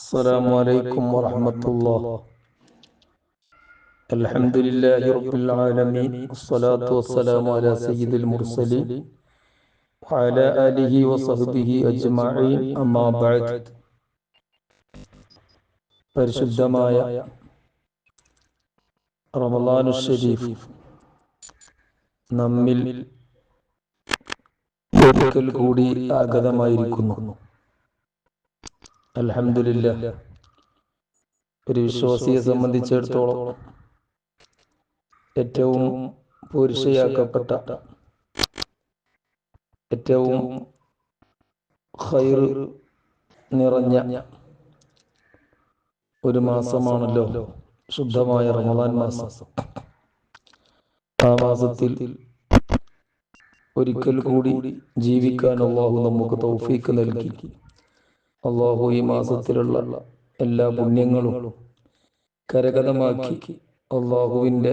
السلام عليكم ورحمة الله الحمد لله رب العالمين والصلاة والسلام على سيد المرسلين وعلى آله وصحبه أجمعين أما بعد പരിശുദ്ധമായ റമദാനു ഷരീഫ് നമ്മിൽ ഒരിക്കൽ കൂടി ആഗതമായിരിക്കുന്നു അൽഹംദുലില്ല. ഒരു വിശ്വാസിയെ സംബന്ധിച്ചിടത്തോളം ഏറ്റവും പുരുഷയാക്കപ്പെട്ട ഏറ്റവും ഖൈർ നിറഞ്ഞ ഒരു മാസമാണല്ലോ ശുദ്ധമായ റമദാൻ മാസം. ആ മാസത്തിൽ ഒരിക്കൽ കൂടി ജീവിക്കാൻ അള്ളാഹു നമുക്ക് തൗഫീക്ക് നൽകി. അള്ളാഹു ഈ മാസത്തിലുള്ള എല്ലാ പുണ്യങ്ങളും കരകതമാക്കി അള്ളാഹുവിന്റെ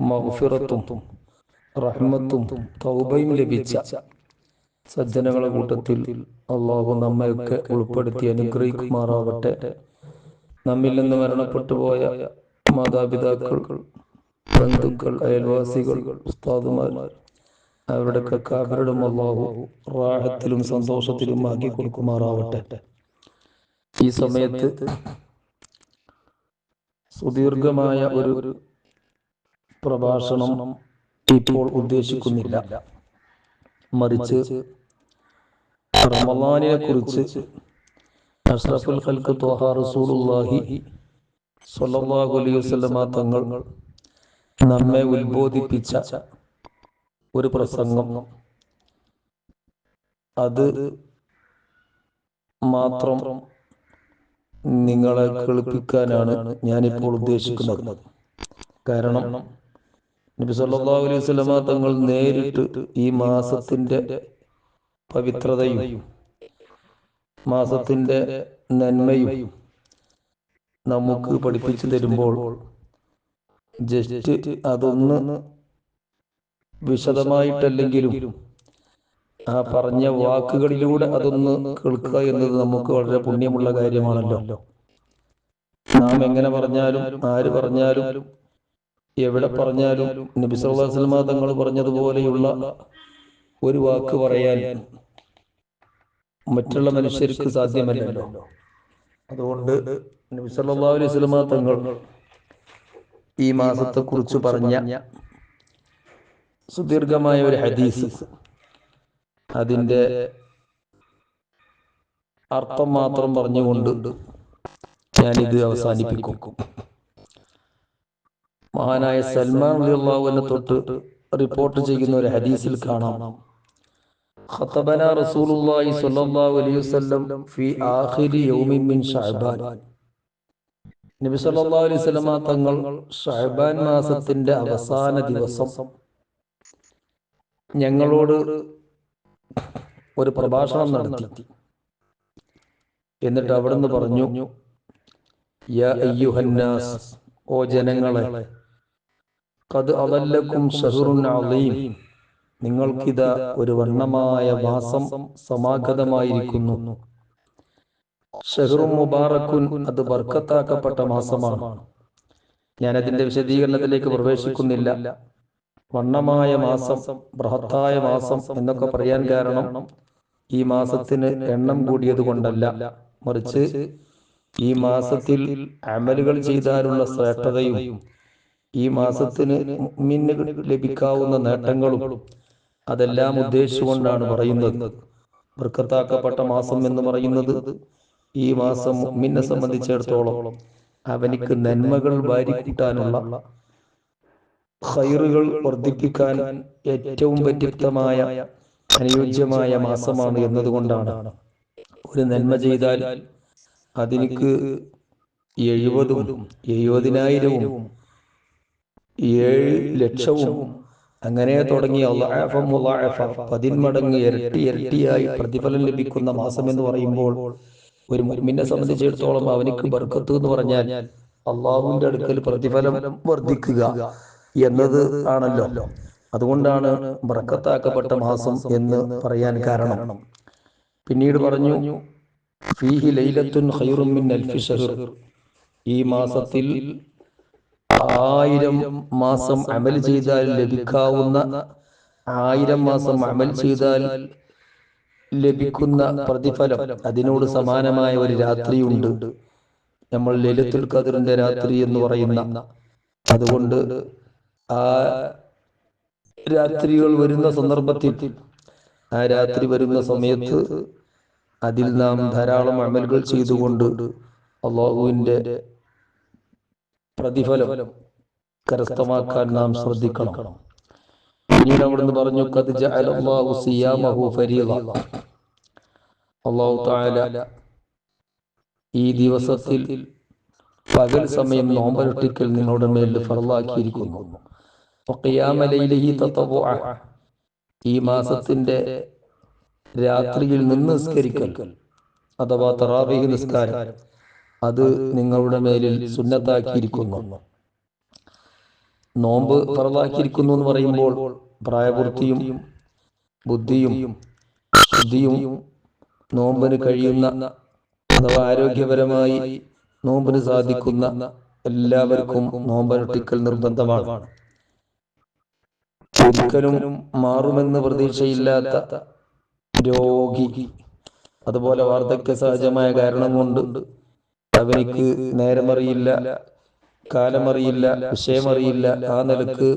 മഹഫിറത്തും റഹ്മത്തും തൗബയും ലഭിച്ച സജ്ജനങ്ങളുടെ കൂട്ടത്തിൽ അള്ളാഹു നമ്മയൊക്കെ ഉൾപ്പെടുത്തി അനുഗ്രഹിക്കുമാറാവട്ടെ. നമ്മിൽ നിന്ന് മരണപ്പെട്ടു പോയ മാതാപിതാക്കൾ ബന്ധുക്കൾ അയൽവാസികൾ ഉസ്താദുമാർ അവരുടെയൊക്കെ അവരുടെ അള്ളാഹു റാഹത്തിലും സന്തോഷത്തിലും ആക്കി കൊടുക്കുമാറാവട്ടെ. ഈ സമയത്ത് സുദീർഘമായ ഒരു പ്രഭാഷണം ഇപ്പോൾ ഉദ്ദേശിക്കുന്നില്ല. മറിച്ച് റമദാനിനെ കുറിച്ച് അഷ്റഫുൽ ഖൽക്ക് ത്വഹ റസൂലുള്ളാഹി സ്വല്ലല്ലാഹു അലൈഹി വസല്ലമ തങ്ങൾ നമ്മെ ഉത്ബോധിപ്പിച്ച ഒരു പ്രസംഗം. അത് മാത്രം നിങ്ങളെ കേൾപ്പിക്കാനാണ് ഞാനിപ്പോൾ ഉദ്ദേശിക്കുന്നത്. കാരണം നബി സല്ലല്ലാഹു അലൈഹി വസല്ലമ തങ്ങൾ നേരിട്ട് ഈ മാസത്തിന്റെ പവിത്രതയും മാസത്തിന്റെ നന്മയും നമുക്ക് പഠിപ്പിച്ചു തരുമ്പോൾ ജസ്റ്റ് അതൊന്ന് വിശദമായിട്ടല്ലെങ്കിലും ആ പറഞ്ഞ വാക്കുകളിലൂടെ അതൊന്ന് കേൾക്കുക എന്നത് നമുക്ക് വളരെ പുണ്യമുള്ള കാര്യമാണല്ലോ. നാം എങ്ങനെ പറഞ്ഞാലും ആര് പറഞ്ഞാലും എവിടെ പറഞ്ഞാലും നബി തങ്ങൾ പറഞ്ഞതുപോലെയുള്ള ഒരു വാക്ക് പറയാൻ മറ്റുള്ള മനുഷ്യർക്ക് സാധ്യമല്ലല്ലോ. അതുകൊണ്ട് നബി അലൈഹി സ്വലമ തങ്ങൾ ഈ മാസത്തെ കുറിച്ച് പറഞ്ഞ സുദീർഘമായ ഒരു ഹദീസ്. അതിന്റെ അർത്ഥം മാത്രം പറഞ്ഞുകൊണ്ട് ഞാനിത് അവസാനിപ്പിക്കും. മഹാനായ സൽമാൻ അള്ളാഹുവിനെ തൊട്ട് റിപ്പോർട്ട് ചെയ്യുന്ന ഒരു ഹദീസിൽ കാണാം. ഖതബന റസൂലുള്ളാഹി സ്വല്ലല്ലാഹു അലൈഹി വസല്ലം ഫി ആഖിരി യൗമിൻ മിൻ ശഅബാൻ നബി സല്ലല്ലാഹു അലൈഹി വസല്ലമ തങ്ങൾ ശഅബാൻ മാസത്തിന്റെ അവസാന ദിവസം ഞങ്ങളോട് ഒരു പ്രഭാഷണം നടത്തി. എന്നിട്ട് അവിടുന്ന് പറഞ്ഞു ഓ ജനങ്ങളെ ഖദ് അതല്ലക്കും ഷഹറുൻ നിങ്ങൾക്കിതാ ഒരു വണ്ണമായ മാസം സമാഗതമായിരിക്കുന്നു. ഷഹറും മുബാറക്കുൻ അത് ബർക്കത്താക്കപ്പെട്ട മാസമാണ്. ഞാൻ അതിന്റെ വിശദീകരണത്തിലേക്ക് പ്രവേശിക്കുന്നില്ല. വണ്ണമായ മാസം ബൃഹത്തായ മാസം എന്നൊക്കെ പറയാൻ കാരണം ഈ മാസത്തിന് എണ്ണം കൂടിയത് കൊണ്ടല്ല. മറിച്ച് ഈ മാസത്തിൽ അമലുകൾ ചെയ്താലുള്ള ശ്രേഷ്ഠതയും ഈ മാസത്തിന് മുമ്മിന് ലഭിക്കാവുന്ന നേട്ടങ്ങളും അതെല്ലാം ഉദ്ദേശിച്ചുകൊണ്ടാണ് പറയുന്നത്. വൃക്കത്താക്കപ്പെട്ട മാസം എന്ന് പറയുന്നത് ഈ മാസം മുമ്മിനെ സംബന്ധിച്ചിടത്തോളം അവനിക്ക് നന്മകൾ വാരിക്കൂട്ടാനുള്ള ഹൈറുകൾ വർദ്ധിപ്പിക്കാൻ ഏറ്റവും പര്യാപ്തമായ അനുയോജ്യമായ മാസമാണ് എന്നതുകൊണ്ടാണ്. ഒരു നന്മ ചെയ്താൽ അതിനിക്ക് എഴുപതും എഴുപതിനായിരവും ഏഴ് ലക്ഷവും. അങ്ങനെ തുടങ്ങി പതിന്മടങ്ങ് ഇരട്ടി ഇരട്ടിയായി പ്രതിഫലം ലഭിക്കുന്ന മാസം എന്ന് പറയുമ്പോൾ ഒരു മുമ്മിനെ സംബന്ധിച്ചിടത്തോളം അവനിക്ക് ബർക്കത്ത് എന്ന് പറഞ്ഞാൽ അള്ളാഹുവിന്റെ അടുക്കൽ പ്രതിഫലം വർദ്ധിക്കുക. എന്നത് ആണല്ലോ. അതുകൊണ്ടാണ് ബർക്കത്താക്കപ്പെട്ട മാസം എന്ന് പറയാൻ കാരണം. പിന്നീട് പറഞ്ഞു ഫീഹി ലൈലത്തുൻ ഖൈറും മിൻ അൽഫി ഷഹർ ഈ മാസത്തിൽ ആയിരം മാസം അമൽ ചെയ്താൽ ലഭിക്കാവുന്ന ആയിരം മാസം അമൽ ചെയ്താൽ ലഭിക്കുന്ന പ്രതിഫലം അതിനോട് സമാനമായ ഒരു രാത്രിയുണ്ട്. നമ്മൾ ലലിത്തുൽ ഖദറിന്റെ രാത്രി എന്ന് പറയുന്ന. അതുകൊണ്ട് ആ രാത്രികൾ വരുന്ന സന്ദർഭത്തിൽ ആ രാത്രി വരുന്ന സമയത്ത് അതിൽ നാം ധാരാളം അമലുകൾ ചെയ്തുകൊണ്ട് അള്ളാഹുവിന്റെ പ്രതിഫലം കരസ്ഥമാക്കാൻ നാം ശ്രദ്ധിക്കണം പിന്നീട് അവിടുന്ന് പറഞ്ഞു. അള്ളാഹു ഈ ദിവസത്തിൽ പകൽ സമയം നോമ്പനുഷ്ഠിക്കൽ നിങ്ങളുടെ മേലിൽ ഫറലാക്കിയിരിക്കുന്നു. ഈ മാസത്തിന്റെ രാത്രിയിൽ നിന്ന് നിസ്കരിക്കൽ അഥവാ തറാവീഹ് നിസ്കാരം. അത് നിങ്ങളുടെ മേലിൽ സുന്നത്താക്കിയിരിക്കുന്നു. നോമ്പ് പറവാക്കിയിരിക്കുന്നു എന്ന് പറയുമ്പോൾ പ്രായപൂർത്തിയും ബുദ്ധിയും ശുദ്ധിയും നോമ്പിന് കഴിയുന്ന അഥവാ ആരോഗ്യപരമായി നോമ്പിന് സാധിക്കുന്ന എല്ലാവർക്കും നോമ്പനുഷ്ഠിക്കൽ നിർബന്ധമാണ്. ഒരിക്കലും മാറുമെന്ന് പ്രതീക്ഷയില്ലാത്ത രോഗി. അതുപോലെ വാർദ്ധക്യ സഹജമായ കാരണം കൊണ്ട് അവനിക്ക് നേരമറിയില്ല കാലമറിയില്ല വിഷയമറിയില്ല. ആ നിലയ്ക്ക്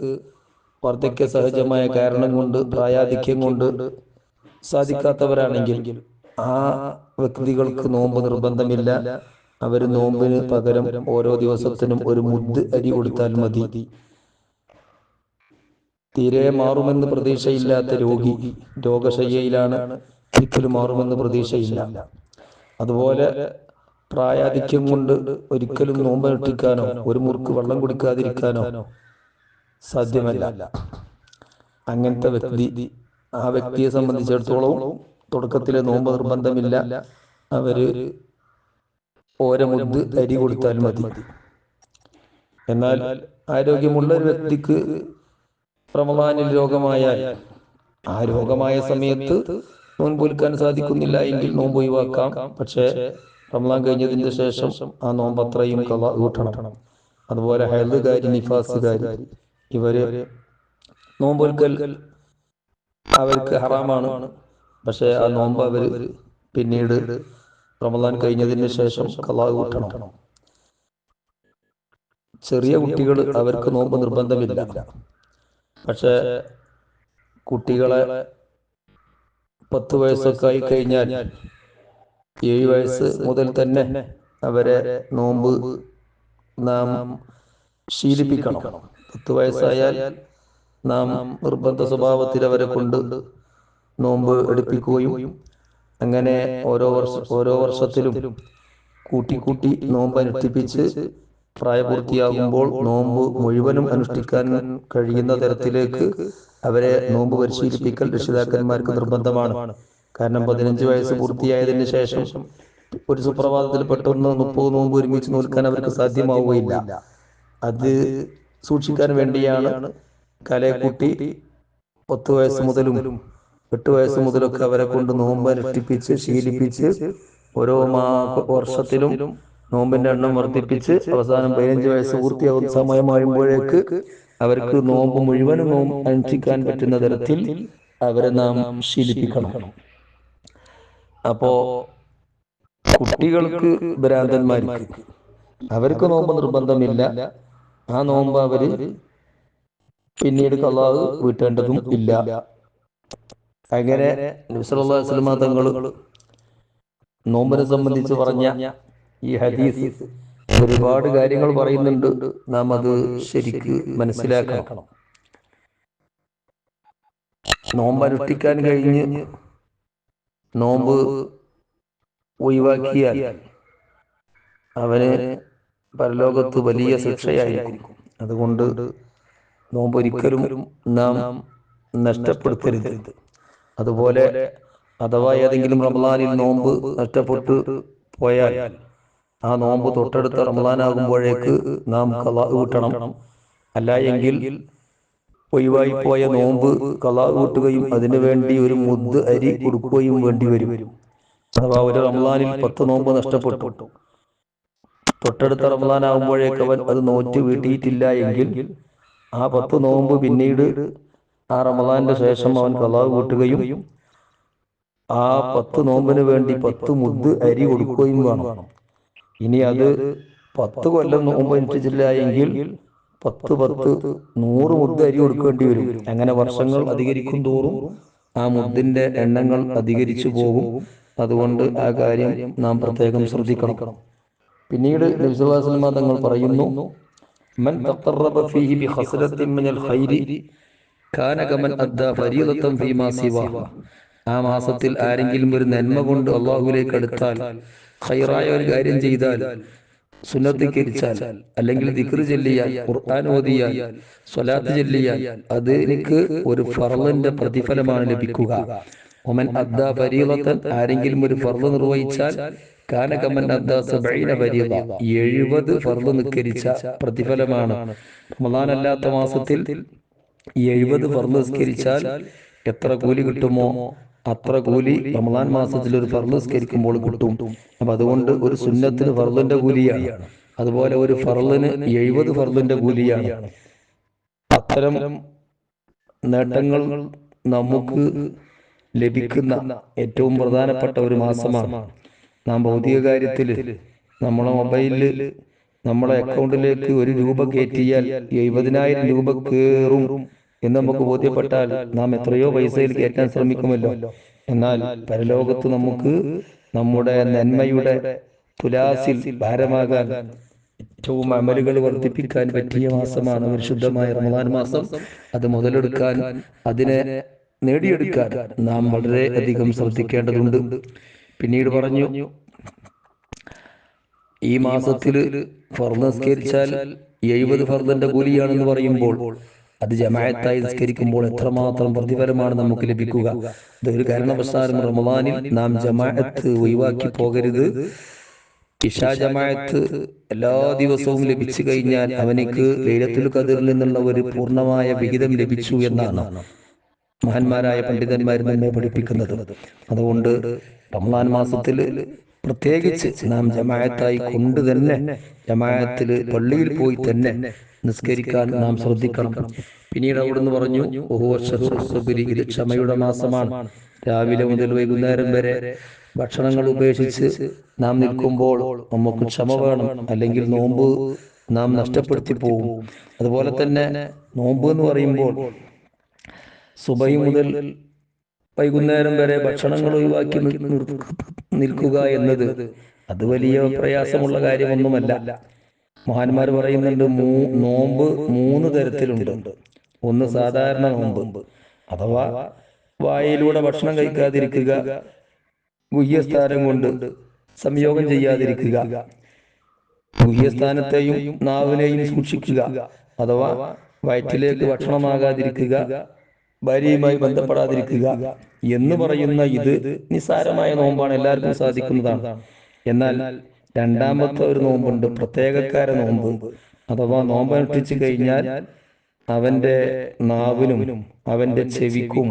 വാർദ്ധക്യ സഹജമായ കാരണം കൊണ്ട് പ്രായാധിക്യം കൊണ്ട് സാധിക്കാത്തവരാണെങ്കിൽ ആ വ്യക്തികൾക്ക് നോമ്പ് നിർബന്ധമില്ല. അവർ നോമ്പിന് പകരം ഓരോ ദിവസത്തിനും ഒരു മുദ് അരി കൊടുത്താൽ മതി. തീരെ മാറുമെന്ന് പ്രതീക്ഷയില്ലാത്ത രോഗി രോഗശയ്യയിലാണ് ഒരിക്കലും മാറുമെന്ന് പ്രതീക്ഷയില്ല. അതുപോലെ പ്രായാധിക്യം കൊണ്ട് ഒരിക്കലും നോമ്പ് നട്ടിക്കാനോ ഒരു മുറുക്ക് വെള്ളം കുടിക്കാതിരിക്കാനോ സാധ്യമല്ല. അങ്ങനത്തെ വ്യക്തി ആ വ്യക്തിയെ സംബന്ധിച്ചിടത്തോളം തുടക്കത്തിലെ നോമ്പ് നിർബന്ധമില്ല. അവർ ഓരമുണ്ട് അരി കൊടുത്താൽ മതി. എന്നാൽ ആരോഗ്യമുള്ള ഒരു വ്യക്തിക്ക് റമദാനിൽ രോഗമായാൽ ആ രോഗമായ സമയത്ത് നോമ്പ് വിൽക്കാൻ സാധിക്കുന്നില്ല എങ്കിൽ നോമ്പ് ഒഴിവാക്കാം. പക്ഷേ റമദാൻ കഴിഞ്ഞതിന് ശേഷം ആ നോമ്പ് അത്രയും കൂട്ടണം അതുപോലെ ഹൈദുകാരി നിഫാസുകാരി ഇവർ നോമ്പൊൽക്കൽ അവർക്ക് ഹറാമാണ്. പക്ഷേ ആ നോമ്പ് അവർ പിന്നീട് റമദാൻ കഴിഞ്ഞതിന് ശേഷം കലാ കൂട്ടണം ചെറിയ കുട്ടികൾ അവർക്ക് നോമ്പ് നിർബന്ധമില്ല. പക്ഷേ കുട്ടികളെ പത്ത് വയസ്സൊക്കെ ആയി കഴിഞ്ഞാൽ ഏഴ് വയസ്സ് മുതൽ തന്നെ അവരെ നോമ്പ് നാം ശീലിപ്പിക്കണം. പത്ത് വയസ്സായാൽ നാം നിർബന്ധ സ്വഭാവത്തിൽ അവരെ കൊണ്ട് നോമ്പ് എടുപ്പിക്കുകയും അങ്ങനെ ഓരോ വർഷ ഓരോ വർഷത്തിലും കൂട്ടി കൂട്ടി നോമ്പ് അനുഷ്ഠിപ്പിച്ച് പ്രായപൂർത്തിയാകുമ്പോൾ നോമ്പ് മുഴുവനും അനുഷ്ഠിക്കാൻ കഴിയുന്ന തരത്തിലേക്ക് അവരെ നോമ്പ് പരിശീലിപ്പിക്കൽ രക്ഷിതാക്കന്മാർക്ക് നിർബന്ധമാണ്. കാരണം പതിനഞ്ച് വയസ്സ് പൂർത്തിയായതിന് ശേഷം ഒരു സുപ്രഭാതത്തിൽ പെട്ടെന്ന് മുപ്പത് നോമ്പ് ഒരുമിച്ച് നോൽക്കാൻ അവർക്ക് സാധ്യമാവുകയില്ല. അത് സൂക്ഷിക്കാൻ വേണ്ടിയാണ് കലയെക്കുട്ടി പത്ത് വയസ്സ് മുതലും എട്ട് വയസ്സ് മുതലൊക്കെ അവരെ കൊണ്ട് നോമ്പ് അനുഷ്ഠിപ്പിച്ച് ശീലിപ്പിച്ച് ഓരോ മാ വർഷത്തിലും നോമ്പിന്റെ എണ്ണം വർദ്ധിപ്പിച്ച് അവസാനം പതിനഞ്ച് വയസ്സ് പൂർത്തിയാകുന്ന സമയമാകുമ്പോഴേക്ക് അവർക്ക് നോമ്പ് മുഴുവനും നോമ്പ് അനുഷ്ഠിക്കാൻ പറ്റുന്ന തരത്തിൽ അവരെ നാം ശീലിപ്പിക്കണം. അപ്പോ കുട്ടികൾക്ക് ഭ്രാന്തന്മാർക്ക് അവർക്ക് നോമ്പ് നിർബന്ധമില്ല. ആ നോമ്പ് അവർ പിന്നീട് കള്ളാവ് വീട്ടേണ്ടതും ഇല്ല. അങ്ങനെ നബിസ്വല്ലാസ്ലമ തങ്ങൾ നോമ്പിനെ സംബന്ധിച്ച് പറഞ്ഞ ഈ ഹദീസ് ഒരുപാട് കാര്യങ്ങൾ പറയുന്നുണ്ട്. നാം അത് ശരിക്ക് മനസ്സിലാക്കണം. നോമ്പ് അനുഷ്ഠിക്കാൻ കഴിഞ്ഞ് നോമ്പ് ഒഴിവാക്കിയാൽ അവന് പരലോകത്ത് വലിയ ശിക്ഷയായിരിക്കും. അതുകൊണ്ട് നോമ്പ് ഒരിക്കലും നാം നഷ്ടപ്പെടുത്തരുത്. അതുപോലെ അഥവാ ഏതെങ്കിലും റമദാനിൽ നോമ്പ് നഷ്ടപ്പെട്ടു പോയാൽ ആ നോമ്പ് തൊട്ടടുത്ത റമദാനാകുമ്പോഴേക്ക് നാം കലാ കൂട്ടണം അല്ല എങ്കിൽ ഒഴിവായി പോയ നോമ്പ് കലാ കൂട്ടുകയും അതിനു വേണ്ടി ഒരു മുദ് അരി കൊടുക്കുകയും വേണ്ടി വരും. അഥവാ ഒരു റമദാനിൽ പത്ത് നോമ്പ് നഷ്ടപ്പെട്ടു. തൊട്ടടുത്ത റമദാനാകുമ്പോഴേക്ക് ആകുമ്പോഴേക്ക് അവൻ അത് നോറ്റ് വീട്ടിയിട്ടില്ല എങ്കിൽ ആ പത്ത് നോമ്പ് പിന്നീട് ആ റമദാന്റെ ശേഷം അവൻ കലാവ് കൂട്ടുകയും ആ പത്ത് നോമ്പിന് വേണ്ടി പത്ത് മുദ് അരി കൊടുക്കുകയും വേണം. ഇനി അത് പത്ത് കൊല്ലം നോമ്പ് അനുഷ്ഠിച്ചില്ല എങ്കിൽ പത്ത് പത്ത് നൂറ് മുദ്ദ അരി കൊടുക്കേണ്ടി വരും. അങ്ങനെ വർഷങ്ങൾ അധികരിക്കും തോറും ആ മുദ്ദിന്റെ എണ്ണങ്ങൾ അധികരിച്ചു പോകും. അതുകൊണ്ട് ആ കാര്യം നാം പ്രത്യേകം ശ്രദ്ധിക്കണം. പിന്നീട് നബിസ്വല്ലാസ്ലമ തങ്ങൾ പറയുന്നു അദ്ദാ ഫരീദത്തൻ ഫീമാ സിവാ. ആ മാസത്തിൽ ആരെങ്കിലും ഒരു നന്മ കൊണ്ട് അള്ളാഹുലേക്ക് അടുത്താൽ ഖൈറായ ഒരു കാര്യം ചെയ്താൽ സുന്നത്തിക്കരിച്ചാൽ അല്ലെങ്കിൽ ദിക്ർ ചൊല്ലിയാൽ ഖുർആൻ ഓതിയാൽ സ്വലാത്ത് ചൊല്ലിയാൽ അത് എനിക്ക് ഒരു ഫർളിന്റെ പ്രതിഫലമാണ് ലഭിക്കുക. ഒമൻ അദ്ദ ഫരീളത്തൻ ആരെങ്കിലും ഒരു ഫർൾ നിർവഹിച്ചാൽ കാനകമൻ അദ്ദാ സബഈന ഫരീള എഴുപത് ഫർൾ നിസ്കരിച്ച പ്രതിഫലമാണ്. റമദാൻ അല്ലാത്ത മാസത്തിൽ എഴുപത് ഫർൾ നിസ്കരിച്ചാൽ എത്ര കൂലി കിട്ടുമോ? അത്ര കൂലി റമദാൻ മാസത്തിൽ ഒരു ഫർൾ സ്കരിക്കുമ്പോൾ കിട്ടും. അപ്പൊ അതുകൊണ്ട് ഒരു സുന്നത്തിന് ഫർളിന്റെ കൂലിയാണ്. അതുപോലെ ഒരു ഫർളിന് എഴുപത് ഫർളിന്റെ കൂലിയാണ്. അത്തരം നേട്ടങ്ങൾ നമുക്ക് ലഭിക്കുന്ന ഏറ്റവും പ്രധാനപ്പെട്ട ഒരു മാസമാണ്. നാം ഭൗതിക കാര്യത്തിൽ നമ്മളെ മൊബൈലിൽ നമ്മളെ അക്കൗണ്ടിലേക്ക് ഒരു രൂപ കയറ്റിയാൽ എഴുപതിനായിരം രൂപ കയറും. എന്ന് നമുക്ക് ബോധ്യപ്പെട്ടാൽ നാം എത്രയോ പൈസയിൽ കയറ്റാൻ ശ്രമിക്കുമല്ലോ. എന്നാൽ പരലോകത്ത് നമുക്ക് നമ്മുടെ നന്മയുടെ തുലാസിൽ ഭാരമാകാൻ ഏറ്റവും അമലുകൾ വർദ്ധിപ്പിക്കാൻ പറ്റിയ മാസമാണ് പരിശുദ്ധമായ റമദാൻ മാസം. അത് മുതലെടുക്കാൻ അതിനെ നേടിയെടുക്കാൻ നാം വളരെ അധികം ശ്രദ്ധിക്കേണ്ടതുണ്ട്. പിന്നീട് പറഞ്ഞു ഈ മാസത്തിൽ ഫർദ് നിസ്കരിച്ചാൽ എഴുപത് ഫർദന്റെ കൂലിയാണെന്ന് പറയുമ്പോൾ അത് ജമായത്തായി നിസ്കരിക്കുമ്പോൾ എത്രമാത്രം പ്രതിഫലമാണ് നമുക്ക് ലഭിക്കുക? ഇതൊരു കാരണവശാലും റമദാനിൽ നാം ജമാഅത്ത് ഒഴിവാക്കി പോകരുത്. ഇഷാ ജമാഅത്ത് എല്ലാ ദിവസവും ലഭിച്ചു കഴിഞ്ഞാൽ അവനിക്ക് ലൈലത്തുൽ കതിറിൽ നിന്നുള്ള ഒരു പൂർണമായ വിഹിതം ലഭിച്ചു എന്നാണ് മഹാന്മാരായ പണ്ഡിതന്മാർ നമ്മെ പഠിപ്പിക്കുന്നത്. അതുകൊണ്ട് റമദാൻ മാസത്തിൽ പ്രത്യേകിച്ച് നാം ജമായത്തായി കൊണ്ട് തന്നെ ജമായത്തിൽ പള്ളിയിൽ പോയി തന്നെ നിസ്കരിക്കാൻ നാം ശ്രദ്ധിക്കണം. പിന്നീട് അവിടുന്ന് പറഞ്ഞു ഇത് ക്ഷമയുടെ മാസമാണ്. രാവിലെ മുതൽ വൈകുന്നേരം വരെ ഭക്ഷണങ്ങൾ ഉപേക്ഷിച്ച് നാം നിൽക്കുമ്പോൾ നമുക്ക് ക്ഷമ വേണം. അല്ലെങ്കിൽ നോമ്പ് നാം നഷ്ടപ്പെടുത്തി പോകും അതുപോലെ തന്നെ നോമ്പ് എന്ന് പറയുമ്പോൾ സുബൈ മുതൽ വൈകുന്നേരം വരെ ഭക്ഷണങ്ങൾ ഒഴിവാക്കി നിൽക്കുക എന്നത് അത് വലിയ പ്രയാസമുള്ള കാര്യമൊന്നുമല്ല. മഹാന്മാർ പറയുന്നുണ്ട് നോമ്പ് മൂന്ന് തരത്തിലുണ്ട്. ഒന്ന് സാധാരണ നോമ്പ് അഥവാ വായിലൂടെ ഭക്ഷണം കഴിക്കാതിരിക്കുക ഗുഹ്യസ്ഥാനം കൊണ്ട് സംയോഗം ചെയ്യാതിരിക്കുക ഗുഹ്യസ്ഥാനത്തെയും നാവിനെയും സൂക്ഷിക്കുക അഥവാ വയറ്റിലേക്ക് ഭക്ഷണമാകാതിരിക്കുക ഭാര്യയുമായി ബന്ധപ്പെടാതിരിക്കുക എന്ന് പറയുന്ന ഇത് നിസ്സാരമായ നോമ്പാണ് എല്ലാവർക്കും സാധിക്കുന്നതാണ്. എന്നാൽ രണ്ടാമത്തെ ഒരു നോമ്പുണ്ട്. പ്രത്യേകക്കാര നോമ്പ്. അഥവാ നോമ്പ് അനുഷ്ഠിച്ചു കഴിഞ്ഞാൽ അവന്റെ നാവിനും അവന്റെ ചെവിക്കും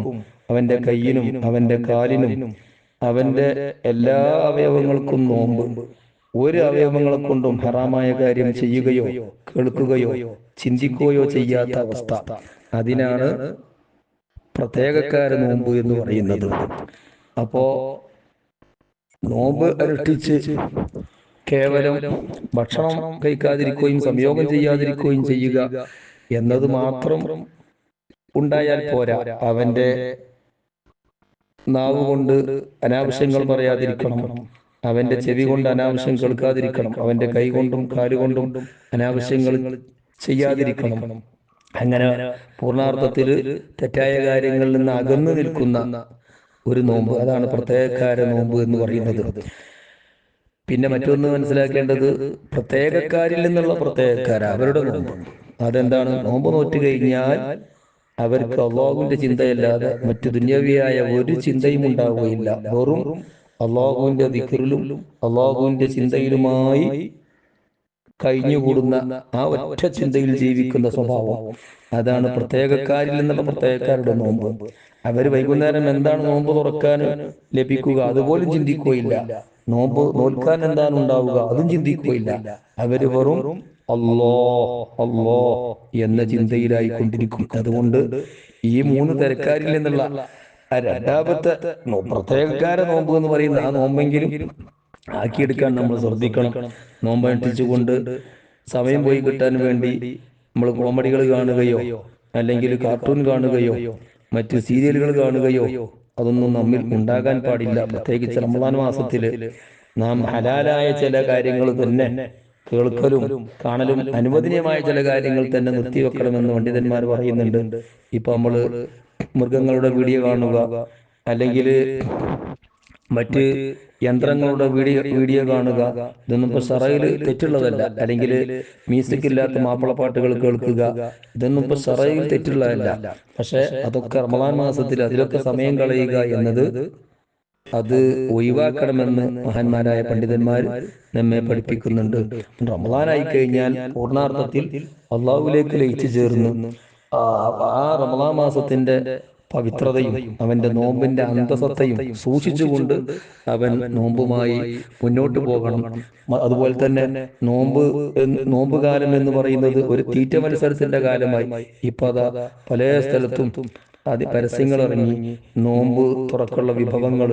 അവന്റെ കയ്യിനും അവന്റെ കാലിനും അവന്റെ എല്ലാ അവയവങ്ങൾക്കും നോമ്പ്. ഒരു അവയവങ്ങളെ കൊണ്ടും ഹറാമായ കാര്യം ചെയ്യുകയോ കേൾക്കുകയോ ചിന്തിക്കുകയോ ചെയ്യാത്ത അവസ്ഥ. അതിനാണ് പ്രത്യേകക്കാര നോമ്പ് എന്ന് പറയുന്നത്. അപ്പോ നോമ്പ് അനുഷ്ഠിച്ച് കേവലം ഭക്ഷണം കഴിക്കാതിരിക്കുകയും സംയോഗം ചെയ്യാതിരിക്കുകയും ചെയ്യുക എന്നത് മാത്രം ഉണ്ടായാൽ പോരാ. അവന്റെ നാവ് കൊണ്ട് അനാവശ്യങ്ങൾ പറയാതിരിക്കണം. അവന്റെ ചെവി കൊണ്ട് അനാവശ്യം കേൾക്കാതിരിക്കണം. അവന്റെ കൈ കൊണ്ടും കാലുകൊണ്ടും അനാവശ്യങ്ങൾ ചെയ്യാതിരിക്കണം. അങ്ങനെ പൂർണാർത്ഥത്തിൽ തെറ്റായ കാര്യങ്ങളിൽ നിന്ന് അകന്നു നിൽക്കുന്ന ഒരു നോമ്പ്. അതാണ് പ്രത്യേകക്കാര നോമ്പ് എന്ന് പറയുന്നത്. പിന്നെ മറ്റൊന്ന് മനസ്സിലാക്കേണ്ടത് പ്രത്യേകക്കാരിൽ നിന്നുള്ള പ്രത്യേകക്കാർ അവരുടെ നോമ്പ് അതെന്താണ്? നോമ്പ് നോറ്റ് കഴിഞ്ഞാൽ അവർക്ക് അള്ളാഹുവിന്റെ ചിന്തയല്ലാതെ മറ്റു ദുന്യവിയായ ഒരു ചിന്തയും ഉണ്ടാവുകയില്ല. വെറും അള്ളാഹുവിന്റെ ദിക്കറിലും അള്ളാഹുവിന്റെ ചിന്തയിലുമായി കഴിഞ്ഞുകൂടുന്ന ആ ഒറ്റ ചിന്തയിൽ ജീവിക്കുന്ന സ്വഭാവം. അതാണ് പ്രത്യേകക്കാരിൽ നിന്നുള്ള പ്രത്യേകക്കാരുടെ നോമ്പ്. അവർ വൈകുന്നേരം എന്താണ് നോമ്പ് തുറക്കാൻ ലഭിക്കുക? അതുപോലും ചിന്തിക്കുകയില്ല. നോമ്പ് നോൽക്കാൻ എന്താണ് ഉണ്ടാവുക അതും ചിന്തിക്കുകയില്ല. അവർ വെറും അല്ലോ അല്ലോ എന്ന ചിന്തയിലായി കൊണ്ടിരിക്കും അതുകൊണ്ട് ഈ മൂന്ന് തിരക്കാരിൽ നിന്നുള്ള രണ്ടാമത്തെ പ്രത്യേകക്കാര നോമ്പ് എന്ന് പറയുന്ന ആ നോമ്പെങ്കിലും ആക്കിയെടുക്കാൻ നമ്മൾ ശ്രദ്ധിക്കണം. നോമ്പ് അനുഷ്ഠിച്ചുകൊണ്ട് സമയം പോയി കിട്ടാൻ വേണ്ടി നമ്മൾ കോമഡികൾ കാണുകയോ അല്ലെങ്കിൽ കാർട്ടൂൺ കാണുകയോ മറ്റ് സീരിയലുകൾ കാണുകയോ അതൊന്നും നമ്മിൽ ഉണ്ടാകാൻ പാടില്ല. പ്രത്യേകിച്ച് റമദാൻ മാസത്തിൽ നാം ഹലാലായ ചില കാര്യങ്ങൾ തന്നെ കേൾക്കലും കാണലും അനുവദനീയമായ ചില കാര്യങ്ങൾ തന്നെ നിർത്തിവെക്കണമെന്ന് പണ്ഡിതന്മാർ പറയുന്നുണ്ട്. ഇപ്പൊ നമ്മൾ മൃഗങ്ങളുടെ വീഡിയോ കാണുക അല്ലെങ്കിൽ മറ്റ് യന്ത്രങ്ങളുടെ വീഡിയോ വീഡിയോ കാണുക. ഇതൊന്നും ഇപ്പൊ സറയിൽ തെറ്റുള്ളതല്ല. അല്ലെങ്കിൽ മ്യൂസിക് ഇല്ലാത്ത മാപ്പിളപ്പാട്ടുകൾ കേൾക്കുക. ഇതൊന്നും ഇപ്പൊ സറയിൽ തെറ്റുള്ളതല്ല. പക്ഷെ അതൊക്കെ റമദാൻ മാസത്തിൽ അതിലൊക്കെ സമയം കളയുക എന്നത് അത് ഒഴിവാക്കണമെന്ന് മഹാന്മാരായ പണ്ഡിതന്മാർ നമ്മെ പഠിപ്പിക്കുന്നുണ്ട്. റമദാനായി കഴിഞ്ഞാൽ പൂർണാർത്ഥത്തിൽ അള്ളാഹുലേക്ക് ലയിച്ചു ചേർന്ന്. ആ റമദാ മാസത്തിന്റെ പവിത്രതയും അവന്റെ നോമ്പിന്റെ അന്തസത്തയും സൂക്ഷിച്ചുകൊണ്ട് അവൻ നോമ്പുമായി മുന്നോട്ട് പോകണം. അതുപോലെ തന്നെ നോമ്പ് എന്ന് നോമ്പ് കാലം എന്ന് പറയുന്നത് ഒരു തീറ്റ മത്സരത്തിന്റെ കാലമായി. ഇപ്പൊ അതാ പല സ്ഥലത്തും അത് പരസ്യങ്ങൾ ഇറങ്ങി നോമ്പ് തുറക്കുള്ള വിഭവങ്ങൾ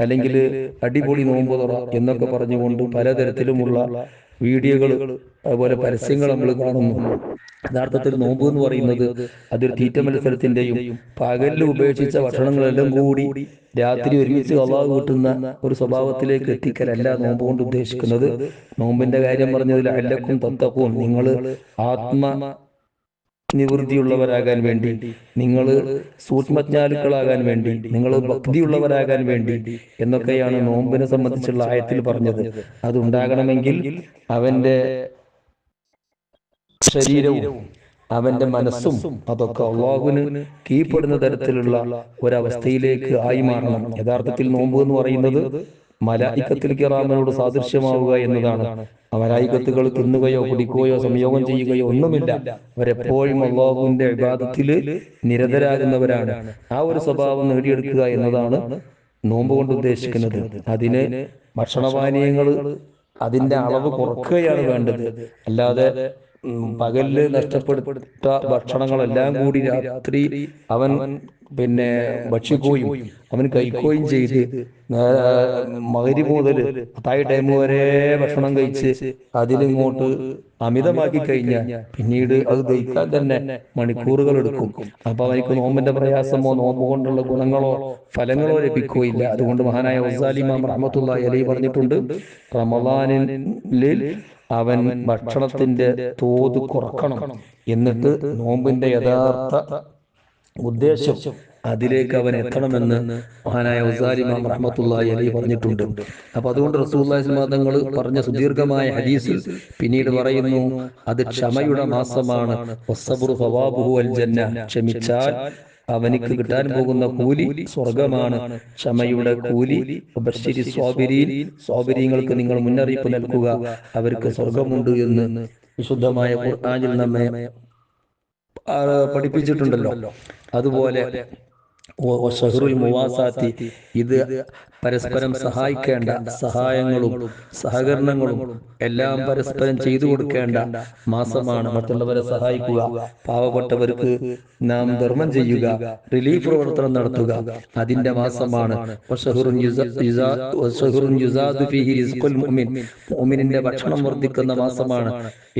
അല്ലെങ്കിൽ അടിപൊളി നോമ്പ് തുറ എന്നൊക്കെ പറഞ്ഞുകൊണ്ട് പലതരത്തിലുമുള്ള വീഡിയോകൾ അതുപോലെ പരസ്യങ്ങൾ നമ്മൾ കാണുന്നു. യഥാർത്ഥത്തിൽ നോമ്പ് എന്ന് പറയുന്നത് അതൊരു തീറ്റ മത്സരത്തിന്റെയും പകലിൽ ഉപേക്ഷിച്ച ഭക്ഷണങ്ങളെല്ലാം കൂടി രാത്രി ഒരുമിച്ച് അള്ളാഹ് കൂട്ടുന്ന ഒരു സ്വഭാവത്തിലേക്ക് എത്തിക്കലല്ല നോമ്പ് കൊണ്ട് ഉദ്ദേശിക്കുന്നത്. നോമ്പിന്റെ കാര്യം പറഞ്ഞതിൽ അല്ലക്കും തത്തക്കും നിങ്ങൾ ആത്മ നിവൃത്തിയുള്ളവരാകാൻ വേണ്ടി നിങ്ങൾ സൂക്ഷ്മജ്ഞാലുക്കളാകാൻ വേണ്ടി നിങ്ങൾ ഭക്തിയുള്ളവരാകാൻ വേണ്ടി എന്നൊക്കെയാണ് നോമ്പിനെ സംബന്ധിച്ചുള്ള ആയത്തിൽ പറഞ്ഞത്. അത് ഉണ്ടാകണമെങ്കിൽ അവന്റെ ശരീരവും അവന്റെ മനസ്സും അതൊക്കെ അള്ളാഹുവിന് കീഴ്പ്പെടുന്ന തരത്തിലുള്ള ഒരവസ്ഥയിലേക്ക് ആയി മാറണം. യഥാർത്ഥത്തിൽ നോമ്പ് എന്ന് പറയുന്നത് മലായിക്കത്തിൽ കിറാമനോട് സാദൃശ്യമാവുക എന്നതാണ്. മലായിക്കത്തുകൾ തിന്നുകയോ കുടിക്കുകയോ സംയോഗം ചെയ്യുകയോ ഒന്നുമില്ല. അവരെപ്പോഴും അള്ളാഹുവിന്റെ വിവാദത്തിൽ നിരതരാകുന്നവരാണ്. ആ ഒരു സ്വഭാവം നേടിയെടുക്കുക എന്നതാണ് നോമ്പ് കൊണ്ട് ഉദ്ദേശിക്കുന്നത്. അതിന് ഭക്ഷണപാനീയങ്ങൾ അതിന്റെ അളവ് കുറക്കുകയാണ് വേണ്ടത്. അല്ലാതെ പകലിൽ നഷ്ടപ്പെടുത്ത ഭക്ഷണങ്ങളെല്ലാം കൂടി രാത്രി അവൻ പിന്നെ ഭക്ഷിക്കുകയും അവൻ കഴിക്കുകയും ചെയ്ത് മകരി മുതൽ പത്തായി ടൈം വരെ ഭക്ഷണം കഴിച്ച് അതിലിങ്ങോട്ട് അമിതമാക്കി കഴിഞ്ഞാൽ പിന്നീട് അത് ദഹിക്കാൻ തന്നെ മണിക്കൂറുകൾ എടുക്കും. അപ്പൊ അവനിക്ക് നോമ്പിന്റെ പ്രയാസമോ നോമ്പ് കൊണ്ടുള്ള ഗുണങ്ങളോ ഫലങ്ങളോ ലഭിക്കുകയില്ല. അതുകൊണ്ട് മഹാനായ വസാലിമാം റഹമത്തുള്ള അലി പറഞ്ഞിട്ടുണ്ട്. റമദാനിൽ അവൻ ഭക്ഷണത്തിന്റെ തോത് കുറക്കണം. എന്നിട്ട് നോമ്പിന്റെ യഥാർത്ഥ ഉദ്ദേശം അതിലേക്ക് അവൻ എത്തണമെന്ന് മഹാനായ ഉസാലിമാം റഹ്മത്തുള്ളാഹി അലി പറഞ്ഞിട്ടുണ്ട്. അപ്പൊ അതുകൊണ്ട് റസൂല്ലാഹി തങ്ങൾ പറഞ്ഞ സുദീർഘമായ ഹദീസിൽ പിന്നീട് പറയുന്നു അത് ക്ഷമയുടെ മാസമാണ്. ക്ഷമിച്ചാൽ അവനിക്ക് കിട്ടാൻ പോകുന്ന കൂലി സ്വർഗമാണ്. ക്ഷമയുടെ കൂലി ബഷീരി സ്വാബിരീൻ. സ്വാബിരീങ്ങൾക്ക് നിങ്ങൾ മുന്നറിയിപ്പ് നൽകുക. അവർക്ക് സ്വർഗമുണ്ട് എന്ന് വിശുദ്ധമായ ഖുർആനിൽ നമ്മെ പഠിപ്പിച്ചിട്ടുണ്ടല്ലോ. അതുപോലെ ഇത് പരസ്പരം സഹായിക്കേണ്ട സഹായങ്ങളും സഹകരണങ്ങളും എല്ലാം പരസ്പരം ചെയ്തു കൊടുക്കേണ്ട മാസമാണ് മറ്റുള്ളവരെ സഹായിക്കുക. പാവപ്പെട്ടവർക്ക് നാം ധർമ്മം ചെയ്യുക റിലീഫ് പ്രവർത്തനം നടത്തുക. അതിന്റെ മാസമാണ്. മുഅ്മിനിന്റെ ഭക്ഷണം വർദ്ധിക്കുന്ന മാസമാണ്.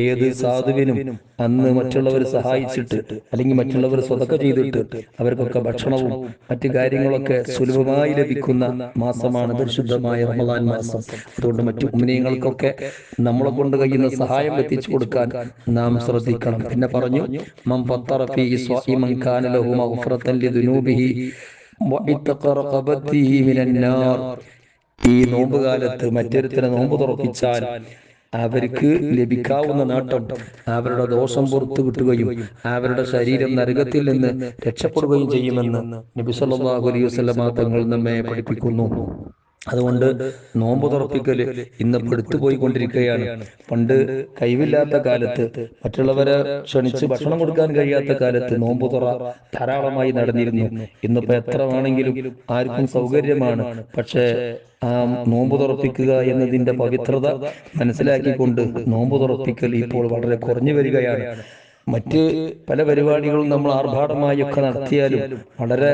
ഏത് സാധുവിനും അന്ന് മറ്റുള്ളവർ സഹായിച്ചിട്ട് അല്ലെങ്കിൽ മറ്റുള്ളവർ സ്വതക്ക ചെയ്തിട്ട് അവർക്കൊക്കെ ഭക്ഷണവും മറ്റു കാര്യങ്ങളൊക്കെ സുലഭമായി ലഭിക്കുന്ന മാസമാണ് പരിശുദ്ധമായ റമദാൻ മാസം. അതുകൊണ്ട് മറ്റു ഉമ്മനീയങ്ങൾക്കൊക്കെ നമ്മളെ കൊണ്ട് കഴിയുന്ന സഹായം എത്തിച്ചു കൊടുക്കാൻ നാം ശ്രദ്ധിക്കണം. പിന്നെ പറഞ്ഞു ഫീ കാന ലഹു ലിദുനൂബിഹി മിനൻ ഈ നോമ്പുകാലത്ത് മറ്റൊരുത്തനെ നോമ്പ് തുറപ്പിച്ചാൽ അവർക്ക് ലഭിക്കാവുന്ന നേട്ടം അവരുടെ ദോഷം പുറത്തു കിട്ടുകയും അവരുടെ ശരീരം നരകത്തിൽ നിന്ന് രക്ഷപ്പെടുകയും ചെയ്യുമെന്ന് നബി സല്ലല്ലാഹു അലൈഹി വസല്ലമ തങ്ങൾ നമ്മെ പഠിപ്പിക്കുന്നു. അതുകൊണ്ട് നോമ്പ് തുറപ്പിക്കൽ ഇന്ന് പെടുത്തു പോയിക്കൊണ്ടിരിക്കുകയാണ്. പണ്ട് കഴിവില്ലാത്ത കാലത്ത് മറ്റുള്ളവരെ ക്ഷണിച്ച് ഭക്ഷണം കൊടുക്കാൻ കഴിയാത്ത കാലത്ത് നോമ്പ് തുറ ധാരാളമായി നടന്നിരുന്നു. ഇന്നിപ്പോ എത്ര വേണമെങ്കിലും ആർക്കും സൗകര്യമാണ്. പക്ഷേ ആ നോമ്പ് തുറപ്പിക്കുക എന്നതിന്റെ പവിത്രത മനസ്സിലാക്കിക്കൊണ്ട് നോമ്പ് തുറപ്പിക്കൽ ഇപ്പോൾ വളരെ കുറഞ്ഞു വരികയാണ്. മറ്റ് പല പരിപാടികളും നമ്മൾ ആർഭാടമായി ഒക്കെ നടത്തിയാലും വളരെ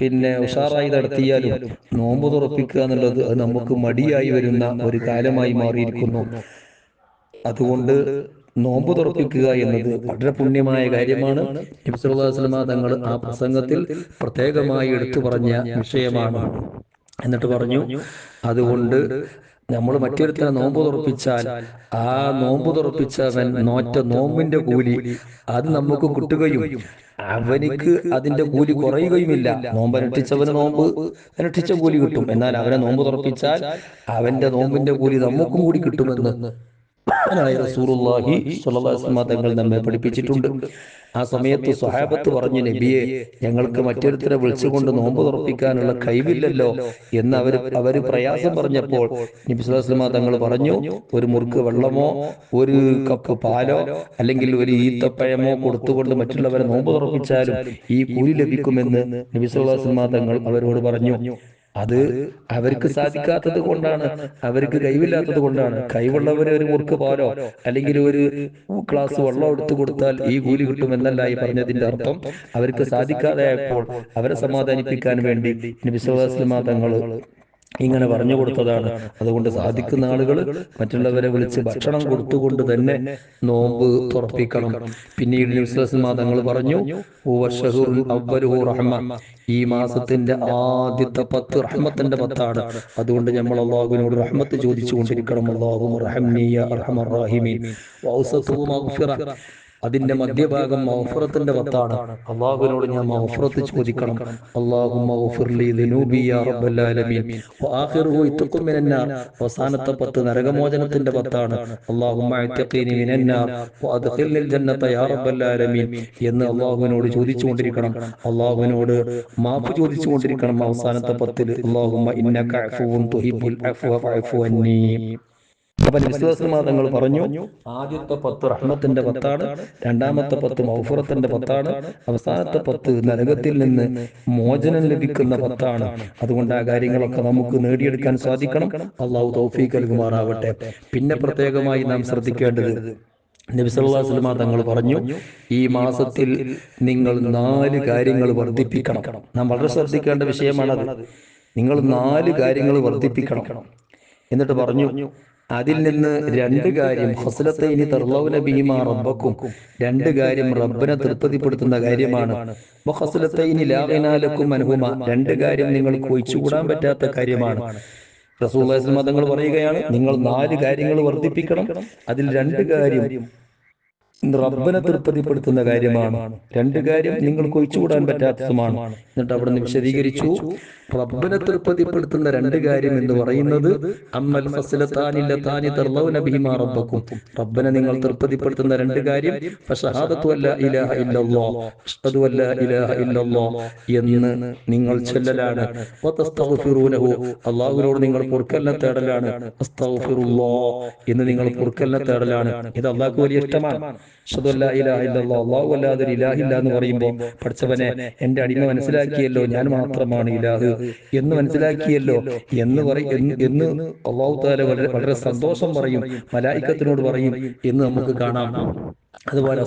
പിന്നെ ഉഷാറായി നടത്തിയാലും നോമ്പ് തുറപ്പിക്കുക എന്നുള്ളത് അത് നമുക്ക് മടിയായി വരുന്ന ഒരു കാലമായി മാറിയിരിക്കുന്നു. അതുകൊണ്ട് നോമ്പ് തുറപ്പിക്കുക എന്നത് വളരെ പുണ്യമായ കാര്യമാണ്. തങ്ങൾ ആ പ്രസംഗത്തിൽ പ്രത്യേകമായി എടുത്തു പറഞ്ഞ വിഷയമാണ്. എന്നിട്ട് പറഞ്ഞു അതുകൊണ്ട് നമ്മൾ മറ്റൊരുത്തനെ നോമ്പ് തുറപ്പിച്ചാൽ ആ നോമ്പ് തുറപ്പിച്ചവൻ നോറ്റ നോമ്പിന്റെ കൂലി. അത് നമുക്ക് കിട്ടുകയും അവനിക്ക് അതിന്റെ കൂലി കുറയുകയുമില്ല. നോമ്പ് അനുഷ്ഠിച്ചവന് നോമ്പ് അനുഷ്ഠിച്ച കൂലി കിട്ടും. എന്നാൽ അവനെ നോമ്പ് തുറപ്പിച്ചാൽ അവന്റെ നോമ്പിന്റെ കൂലി നമുക്കും കൂടി കിട്ടുമെന്ന് തങ്ങൾ നമ്മെ പഠിപ്പിച്ചിട്ടുണ്ട്. ആ സമയത്ത് സ്വഹാബത്ത് പറഞ്ഞു നബിയെ ഞങ്ങൾക്ക് മറ്റൊരുത്തരെ വിളിച്ചുകൊണ്ട് നോമ്പ് തുറപ്പിക്കാനുള്ള കഴിവില്ലല്ലോ എന്ന് അവർ അവർ പ്രയാസം പറഞ്ഞപ്പോൾ നബി തങ്ങൾ പറഞ്ഞു ഒരു മുറുക്ക് വെള്ളമോ ഒരു കപ്പ് പാലോ അല്ലെങ്കിൽ ഒരു ഈത്തപ്പഴമോ കൊടുത്തുകൊണ്ട് മറ്റുള്ളവരെ നോമ്പ് തുറപ്പിച്ചാലും ഈ കൂലി ലഭിക്കുമെന്ന് നബി തങ്ങൾ അവരോട് പറഞ്ഞു. അത് അവർക്ക് സാധിക്കാത്തത് കൊണ്ടാണ്. അവർക്ക് കഴിവില്ലാത്തത് കൊണ്ടാണ്. കഴിവുള്ളവരെ ഒരു മുറുക്ക് പാലോ അല്ലെങ്കിൽ ഒരു ക്ലാസ് വെള്ളം എടുത്തു കൊടുത്താൽ ഈ കൂലി കിട്ടുമെന്നല്ല ഈ പറഞ്ഞതിന്റെ അർത്ഥം. അവർക്ക് സാധിക്കാതെ ആയപ്പോൾ അവരെ സമാധാനിപ്പിക്കാൻ വേണ്ടി നബിസ്വലാസ്ലമ തങ്ങൾ ഇങ്ങനെ പറഞ്ഞു കൊടുത്തതാണ്. അതുകൊണ്ട് സാധിക്കുന്ന ആളുകൾ മറ്റുള്ളവരെ വിളിച്ച് ഭക്ഷണം കൊടുത്തുകൊണ്ട് തന്നെ നോമ്പ് തുറപ്പിക്കണം. പിന്നീട് ന്യൂസ്ലസ്മാ തങ്ങൾ പറഞ്ഞു. ഈ മാസത്തിന്റെ ആദ്യത്തെ പത്ത് റഹ്മത്തിന്റെ പത്താണ്. അതുകൊണ്ട് നമ്മൾ അള്ളാഹുവിനോട് റഹ്മത്ത് ചോദിച്ചു കൊണ്ടിരിക്കണം അള്ളാഹു അതിന്റെ മധ്യഭാഗം മൗഫറത്തിന്റെ വത്താണ്. അള്ളാഹുവിനോട് ഞാൻ മൗഫറത്ത് ചോദിക്കണം. അള്ളാഹു അവസാനത്തെ പത്ത് നരകമോചനത്തിന്റെ പത്താണ് എന്ന് അള്ളാഹുവിനോട് ചോദിച്ചുകൊണ്ടിരിക്കണം. അള്ളാഹുവിനോട് മാപ്പ് ചോദിച്ചുകൊണ്ടിരിക്കണം. അവസാനത്തെ പത്തിൽ. അള്ളാഹുമ്മ ഇന്നക അപ്പൊ വിശ്വാസമാതങ്ങൾ പറഞ്ഞു. ആദ്യത്തെ പത്ത് റഹ്മത്തിന്റെ പത്താണ് രണ്ടാമത്തെ പത്ത് മൗഫുറത്തിന്റെ പത്താണ് അവസാനത്തെ പത്ത് നരകത്തിൽ നിന്ന് മോചനം ലഭിക്കുന്ന പത്താണ്. അതുകൊണ്ട് ആ കാര്യങ്ങളൊക്കെ നമുക്ക് നേടിയെടുക്കാൻ സാധിക്കണം. അള്ളാഹു തൗഫീഖ് നൽകുമാറാവട്ടെ. പിന്നെ പ്രത്യേകമായി നാം ശ്രദ്ധിക്കേണ്ടത് നബി സല്ലല്ലാഹു തങ്ങൾ പറഞ്ഞു ഈ മാസത്തിൽ നിങ്ങൾ നാല് കാര്യങ്ങൾ വർദ്ധിപ്പിക്കണം. നാം വളരെ ശ്രദ്ധിക്കേണ്ട വിഷയമാണത്. നിങ്ങൾ നാല് കാര്യങ്ങൾ വർദ്ധിപ്പിക്കണം. എന്നിട്ട് പറഞ്ഞു അതിൽ നിന്ന് രണ്ട് കാര്യം ഹസലത്തൈനി തർലൗന ബിഹിമാ റബ്ബക്കും രണ്ട് കാര്യം റബ്ബനെ തൃപ്തിപ്പെടുത്തുന്ന കാര്യമാണ്. ഹസലത്തൈനി ലാഹിനാലക്കും അനുഹുമ രണ്ട് കാര്യം നിങ്ങൾക്ക് ഒഴിച്ചുകൂടാൻ പറ്റാത്ത കാര്യമാണ്. റസൂൽ മതങ്ങൾ പറയുകയാണ് നിങ്ങൾ നാല് കാര്യങ്ങൾ വർദ്ധിപ്പിക്കണം അതിൽ രണ്ട് കാര്യം റബ്ബനെ തൃപ്തിപ്പെടുത്തുന്ന കാര്യമാണ്. രണ്ട് കാര്യം നിങ്ങൾക്ക് ഒഴിച്ചുകൂടാൻ പറ്റാത്തതുമാണ്. എന്നിട്ട് അവിടെ നിന്ന് വിശദീകരിച്ചു. റബ്ബനെ തൃപ്തിപ്പെടുത്തുന്ന രണ്ട് കാര്യം എന്ന് പറയുന്നത് റബ്ബനെ നിങ്ങൾ തൃപ്തിപ്പെടുത്തുന്ന രണ്ട് കാര്യം എന്ന് നിങ്ങൾ ചെല്ലലാണ്. അല്ലാഹുവിനോട് നിങ്ങൾ പൊറുക്കലിനെ തേടലാണ്. എന്ന് നിങ്ങൾ പൊറുക്കലിനെ തേടലാണ്. ഇത് അള്ളാഹു വലിയ ഇഷ്ടമാണ്. അഷ്ഹദു അല്ലാ ഇലാഹ അല്ലാതെ ഇലാഹില്ല എന്ന് പറയുമ്പോൾ പഠിച്ചവനെ എന്റെ അടിമ മനസ്സിലാക്കിയല്ലോ ഞാൻ മാത്രമാണ് ഇലാഹ് എന്ന് മനസ്സിലാക്കിയല്ലോ എന്ന് പറയും എന്ന് അള്ളാഹു താല വളരെ വളരെ സന്തോഷം പറയും മലായിക്കത്തിനോട് പറയും എന്ന് നമുക്ക് കാണാം. അതുപോലെ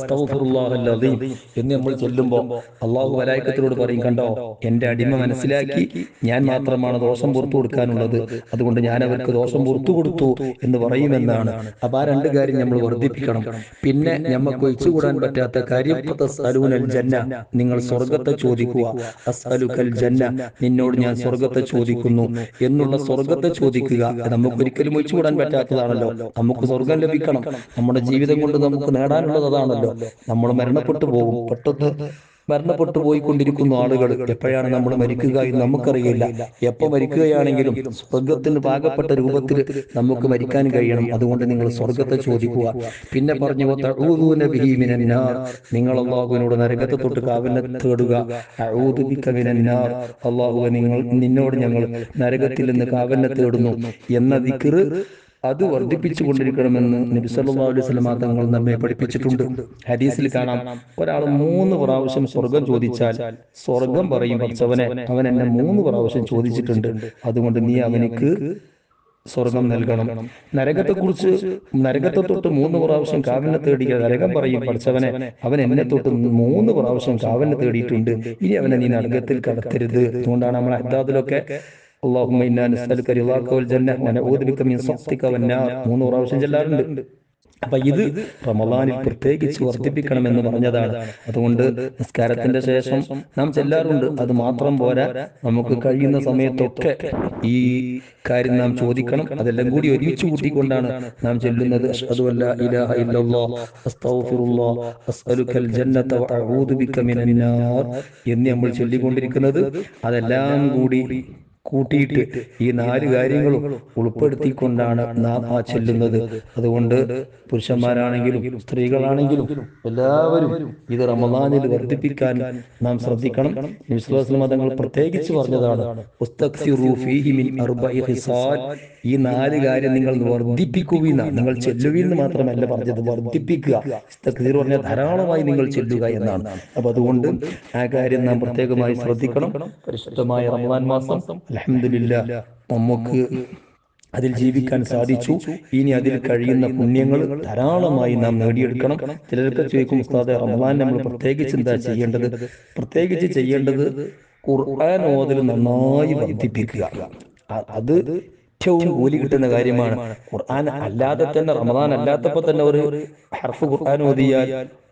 എന്ന് നമ്മൾ ചൊല്ലുമ്പോൾ അള്ളാഹു മലായിക്കത്തിനോട് പറയും കണ്ടോ എന്റെ അടിമ മനസ്സിലാക്കി ഞാൻ മാത്രമാണ് ദോഷം പുറത്തു കൊടുക്കാനുള്ളത്. അതുകൊണ്ട് ഞാൻ അവർക്ക് ദോഷം പുറത്തു കൊടുത്തു എന്ന് പറയുമെന്നാണ്. അപ്പൊ ആ രണ്ട് കാര്യം നമ്മൾ വർദ്ധിപ്പിക്കണം. പിന്നെ നമുക്ക് ഒഴിച്ചുകൂടാൻ പറ്റാത്ത കാര്യം സലൂനൽ ജന്ന നിങ്ങൾ സ്വർഗത്തെ ചോദിക്കുക. അസ്അലുക്കൽ ജന്ന നിന്നോട് ഞാൻ സ്വർഗത്തെ ചോദിക്കുന്നു എന്നുള്ള സ്വർഗത്തെ ചോദിക്കുക. നമുക്ക് ഒരിക്കലും ഒഴിച്ചുകൂടാൻ പറ്റാത്തതാണല്ലോ. നമുക്ക് സ്വർഗം ലഭിക്കണം. നമ്മുടെ ജീവിതം കൊണ്ട് നമുക്ക് നേടാനുള്ളത് അതാണല്ലോ നമ്മൾ മരണപ്പെട്ടു പോകും. പെട്ടെന്ന് മരണപ്പെട്ടു പോയിക്കൊണ്ടിരിക്കുന്ന ആളുകൾ എപ്പോഴാണ് നമ്മൾ മരിക്കുക എന്ന് നമുക്കറിയില്ല. എപ്പോൾ മരിക്കുകയാണെങ്കിലും സ്വർഗത്തിന് പാകപ്പെട്ട രൂപത്തിൽ നമുക്ക് മരിക്കാൻ കഴിയണം. അതുകൊണ്ട് നിങ്ങൾ സ്വർഗത്തെ ചോദിക്കുക. പിന്നെ പറഞ്ഞു. നിങ്ങൾ അള്ളാഹുവിനോട് നരകത്തെ തൊട്ട് കാവലിനെ തേടുക. അള്ളാഹുവെ നിങ്ങൾ നിന്നോട് ഞങ്ങൾ നരകത്തിൽ നിന്ന് കാവലിനെ തേടുന്നു. എന്ന ദിക്റ് അത് വർദ്ധിപ്പിച്ചു കൊണ്ടിരിക്കണമെന്ന് നബി സല്ലല്ലാഹു അലൈഹി വസല്ലം തങ്ങൾ നമ്മെ പഠിപ്പിച്ചിട്ടുണ്ട്. ഹദീസിൽ കാണാം ഒരാൾ മൂന്ന് പ്രാവശ്യം സ്വർഗം ചോദിച്ചാൽ സ്വർഗം പറയും പഠിച്ചവനെ അവൻ എന്നെ മൂന്ന് പ്രാവശ്യം ചോദിച്ചിട്ടുണ്ട്. അതുകൊണ്ട് നീ അവനിക്ക് സ്വർഗം നൽകണം. നരകത്തെ കുറിച്ച് നരകത്തെ തൊട്ട് മൂന്ന് പ്രാവശ്യം കാവലിനെ തേടിയ നരകം പറയും പഠിച്ചവനെ. അവൻ എന്നെ തൊട്ട് മൂന്ന് പ്രാവശ്യം കാവലിനെ തേടിയിട്ടുണ്ട്. ഇനി അവനെ നീ നരകത്തിൽ കടത്തരുത്. അതുകൊണ്ടാണ് നമ്മൾ അഹ്ദാദിലൊക്കെ ഇന്നാ നസ്അലുക റിളാക വൽ ജന്ന വനഊദു ബിക മിൻ സഖ്തിക വന്നാർ മൂന്ന് പ്രാവശ്യം ചെല്ലാറുണ്ട് അപ്പൊ ഇത് റമദാനിൽ പ്രത്യേകിച്ച് വർദ്ധിപ്പിക്കണമെന്ന് പറഞ്ഞതാണ്. അതുകൊണ്ട് നിസ്കാരത്തിന്റെ ശേഷം നാം ചെല്ലാറുണ്ട്. അത് മാത്രം പോരാ നമുക്ക് കഴിയുന്ന സമയത്തൊക്കെ ഈ കാര്യം നാം ചോദിക്കണം. അതെല്ലാം കൂടി ഒരുമിച്ച് കൂട്ടിക്കൊണ്ടാണ് നാം ചെല്ലുന്നത്. ഇലാഹ ഇല്ലല്ലാഹ് അസ്തഗ്ഫിറുല്ലാഹ് അസ്അലുക്കൽ ജന്നത വഅഊദു ബിക മിനന്നാർ നാർ. എന്ന് നമ്മൾ ചൊല്ലിക്കൊണ്ടിരിക്കുന്നത് അതെല്ലാം കൂടി കൂട്ടിയിട്ട് ഈ നാല് കാര്യങ്ങളും ഉൾപ്പെടുത്തിക്കൊണ്ടാണ് നാം ആ ചെല്ലുന്നത്. അതുകൊണ്ട് പുരുഷന്മാരാണെങ്കിലും സ്ത്രീകളാണെങ്കിലും എല്ലാവരും ഇത് റമദാനിൽ വർദ്ധിപ്പിക്കാൻ നാം ശ്രദ്ധിക്കണം. വിശ്വാസ മതങ്ങൾ പ്രത്യേകിച്ച് പറഞ്ഞതാണ്. ഈ നാല് കാര്യം നിങ്ങൾ വർദ്ധിപ്പിക്കുകയും നിങ്ങൾ ചെല്ലുകയെന്ന് മാത്രമല്ല പറഞ്ഞത്. വർദ്ധിപ്പിക്കുക. പറഞ്ഞാൽ ധാരാളമായി നിങ്ങൾ ചെല്ലുക എന്നാണ്. അപ്പൊ അതുകൊണ്ട് ആ കാര്യം നാം പ്രത്യേകമായി ശ്രദ്ധിക്കണം. പരിശുദ്ധമായ റമദാൻ മാസം അൽഹംദുലില്ലാ നമുക്ക് അതിൽ ജീവിക്കാൻ സാധിച്ചു. ഇനി അതിൽ കഴിയുന്ന പുണ്യങ്ങൾ ധാരാളമായി നാം നേടിയെടുക്കണം. ചിലർക്ക് ചോദിക്കും ഉസ്താദെ റമദാൻ നമ്മൾ പ്രത്യേകിച്ച് എന്താ ചെയ്യേണ്ടത്? പ്രത്യേകിച്ച് ചെയ്യേണ്ടത് ഖുർആൻ ഓതൽ നന്നായി വർദ്ധിപ്പിക്കുക. അത് ഏറ്റവും കൂലി കിട്ടുന്ന കാര്യമാണ്. ഖുർആൻ അല്ലാതെ തന്നെ റമദാൻ അല്ലാത്തപ്പോ തന്നെ ഒരു ഹർഫ് ഖുർആൻ ഓതിയാൽ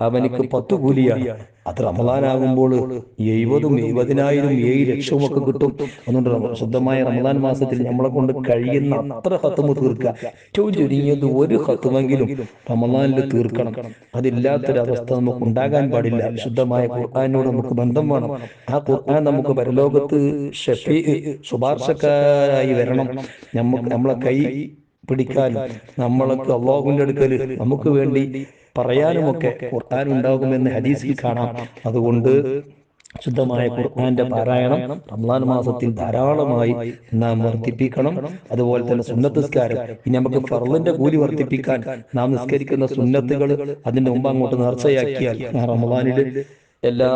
അവനിക്ക് പത്ത് കൂലിയാണ്. അത് റമദാനാകുമ്പോൾ എഴുപതും എഴുപതിനായിരം ഏഴ് ലക്ഷവും ഒക്കെ കിട്ടും. അതുകൊണ്ട് ശുദ്ധമായ റമദാൻ മാസത്തിൽ നമ്മളെ കൊണ്ട് കഴിയുന്ന അത്ര ഹത്തുമ തീർക്കുക. ഏറ്റവും ചുരുങ്ങിയത് ഒരു ഹത്തുമെങ്കിലും റമദാനിൽ തീർക്കണം. അതില്ലാത്തൊരവസ്ഥ നമുക്ക് ഉണ്ടാകാൻ പാടില്ല. ശുദ്ധമായ ഖുർആാനോട് നമുക്ക് ബന്ധം വേണം. ആ ഖുർആൻ നമുക്ക് പരലോകത്ത് ഷഫീ ശുപാർശക്കാരായി വരണം. നമുക്ക് നമ്മളെ കൈ പിടിക്കാനും നമ്മൾക്ക് അള്ളാഹുവിന്റെ അടുക്കൽ നമുക്ക് വേണ്ടി പറയാനുമൊക്കെ ഖുർആൻ ഉണ്ടാകുമെന്ന് ഹദീസിൽ കാണാം. അതുകൊണ്ട് ശുദ്ധമായ ഖുർആന്റെ പാരായണം റംസാൻ മാസത്തിൽ ധാരാളമായി നാം വർദ്ധിപ്പിക്കണം. അതുപോലെ തന്നെ സുന്നത്തസ്കാരം. ഇനി നമുക്ക് ഫർളിന്റെ കൂലി വർദ്ധിപ്പിക്കാൻ നാം നിസ്കരിക്കുന്ന സുന്നത്തുകൾ അതിന്റെ മുമ്പ് അങ്ങോട്ട് നേർച്ചയാക്കിയാൽ റമദാനിൽ എല്ലാ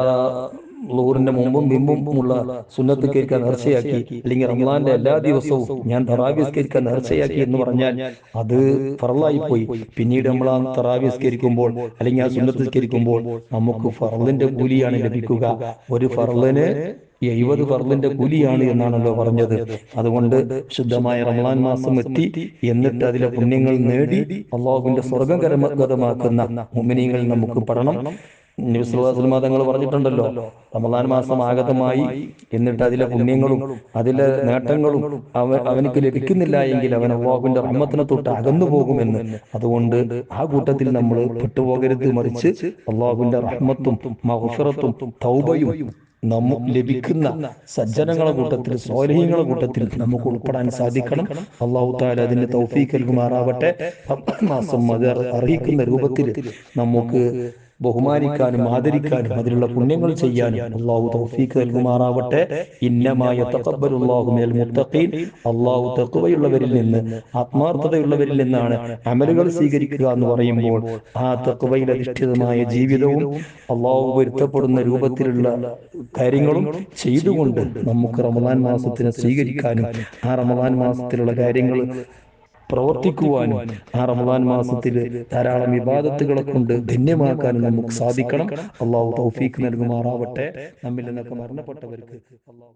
ലൂറിന്റെ മുമ്പും ഉള്ള സുന്നത്ത് കേൾക്കാൻ നേർച്ചയാക്കി അല്ലെങ്കിൽ റമദാന്റെ എല്ലാ ദിവസവും ഞാൻ തറാവിസ്കരിക്കാൻ നേർച്ചയാക്കി എന്ന് പറഞ്ഞാൽ അത് ഫറലായി പോയി പിന്നീട് നമ്മൾ ആ തറാവിസ്കരിക്കുമ്പോൾ അല്ലെങ്കിൽ ആ സുന്നത്ത് കേൾക്കുമ്പോൾ നമുക്ക് ഫറലിന്റെ കൂലിയാണ് ലഭിക്കുക. ഒരു ഫറലിന് എഴുപത് ഫർലിന്റെ കൂലിയാണ് എന്നാണല്ലോ പറഞ്ഞത്. അതുകൊണ്ട് ശുദ്ധമായ റമളാൻ മാസം എത്തി എന്നിട്ട് അതിലെ പുണ്യങ്ങൾ നേടി അള്ളാഹുവിന്റെ സ്വർഗം കരമഗതമാക്കുന്ന മുമിനിയങ്ങൾ നമുക്ക് പഠനം നബിസ്വല്ലാസ്ലമ തങ്ങൾ പറഞ്ഞിട്ടുണ്ടല്ലോ. റമദാൻ മാസം ആഗതമായി എന്നിട്ട് അതിലെ പുണ്യങ്ങളും അതിലെ നേട്ടങ്ങളും അവ അവനക്ക് ലഭിക്കുന്നില്ല എങ്കിൽ അവൻ അള്ളാഹുവിന്റെ റഹ്മത്തിനെ തൊട്ട് അകന്നു പോകുമെന്ന്. അതുകൊണ്ട് ആ കൂട്ടത്തിൽ നമ്മൾ പെട്ടുപോകരുത് മറിച്ച് അള്ളാഹുവിന്റെ റഹ്മത്തും മഹഫിറത്തും തൗബയും നമ്മ ലഭിക്കുന്ന സജ്ജനങ്ങളെ കൂട്ടത്തിൽ സ്വാരഹ്യങ്ങളെ കൂട്ടത്തിൽ നമുക്ക് ഉൾപ്പെടാൻ സാധിക്കണം. അള്ളാഹു താല അതിന്റെ തൗഫീഖ് നൽകുമാറാവട്ടെ. മാസം അത് അർഹിക്കുന്ന രൂപത്തിൽ നമുക്ക് ബഹുമാനിക്കാനും ആദരിക്കാനും അതിനുള്ള പുണ്യങ്ങൾ ചെയ്യാനും അള്ളാഹു തൗഫീഖ് നൽകുമാറാവട്ടെ. ഇന്നമായ തഖബ്ബലുല്ലാഹു മിനൽ മുത്തഖീൻ. അള്ളാഹു തക്കുവയുള്ളവരിൽ നിന്ന് ആത്മാർത്ഥതയുള്ളവരിൽ നിന്നാണ് അമലുകൾ സ്വീകരിക്കുക എന്ന് പറയുമ്പോൾ ആ തക്കുവയിൽ അധിഷ്ഠിതമായ ജീവിതവും അള്ളാഹു പൊരുത്തപ്പെടുന്ന രൂപത്തിലുള്ള കാര്യങ്ങളും ചെയ്തുകൊണ്ട് നമുക്ക് റമദാൻ മാസത്തിനെ സ്വീകരിക്കാനും ആ റമദാൻ മാസത്തിലുള്ള കാര്യങ്ങൾ പ്രവർത്തിക്കുവാനും ആ റമദാൻ മാസത്തിൽ ധാരാളം വിവാദത്തുകളെ കൊണ്ട് ധന്യമാക്കാനും നമുക്ക് സാധിക്കണം. അള്ളാഹു തൗഫീഖ് നൽകുമാറാവട്ടെ. നമ്മിൽ നിന്നൊക്കെ മരണപ്പെട്ടവർക്ക് അള്ളാഹു